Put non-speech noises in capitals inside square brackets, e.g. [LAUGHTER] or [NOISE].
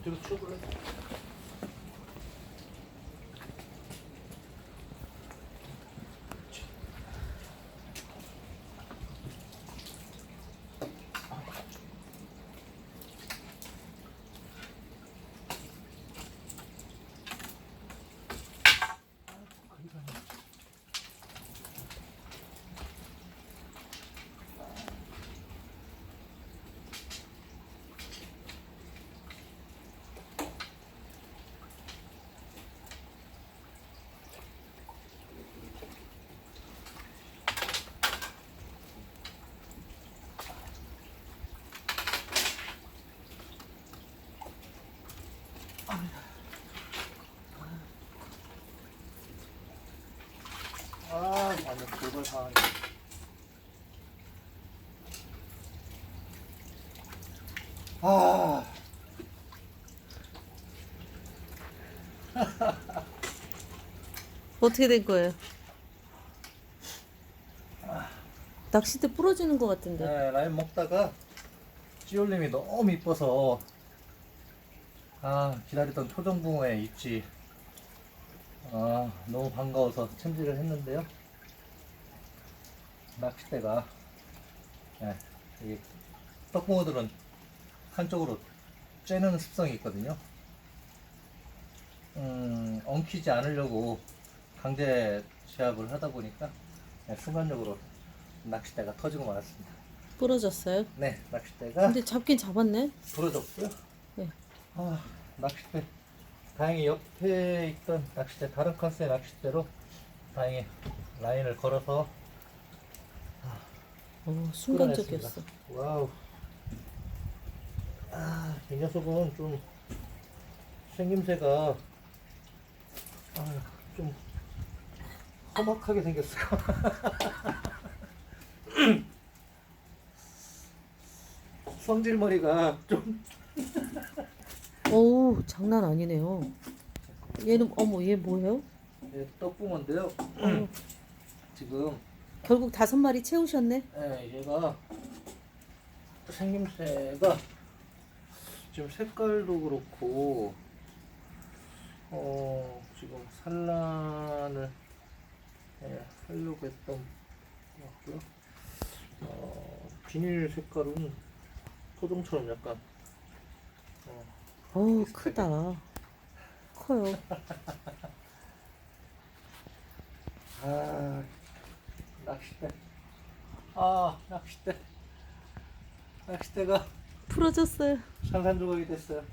oturup çok öyle. 아, 완전 돌발 상황이. 아, 어떻게 된 거예요? 낚싯대 부러지는 것 같은데. 네, 라임 먹다가 찌올림이 너무 이뻐서 아 기다리던 토종붕어의 입지 아 너무 반가워서 챔질을 했는데요 낚싯대가 네, 이 떡붕어들은 한쪽으로 째는 습성이 있거든요 음, 엉키지 않으려고 강제 제압을 하다 보니까 네, 순간적으로 낚싯대가 터지고 말았습니다 부러졌어요? 네, 낚싯대가 근데 잡긴 잡았네. 부러졌고요. 네. 아, 낚싯대. 다행히 옆에 있던 낚싯대, 다른 컨셉의 낚싯대로 다행히 라인을 걸어서 어, 순간적이었어. 끌어냈습니다. 와우. 아, 이 녀석은 좀 생김새가 아, 좀 험악하게 생겼어요. [LAUGHS] 성질머리가 좀 어우, 장난 아니네요. 얘는 어머, 얘 뭐예요? 네, 떡붕어인데요. 어, 지금 결국 다섯 마리 채우셨네. 예, 얘가 생김새가 지금 색깔도 그렇고 어 지금 산란을 예, 하려고 했던 것 같고요. 어, 비닐 색깔은 토종처럼 약간 어, 어우, 비슷하게. 크다. 커요. 아 낚싯대 아 낚싯대 낚싯대가 부러졌어요. 산산조각이 됐어요.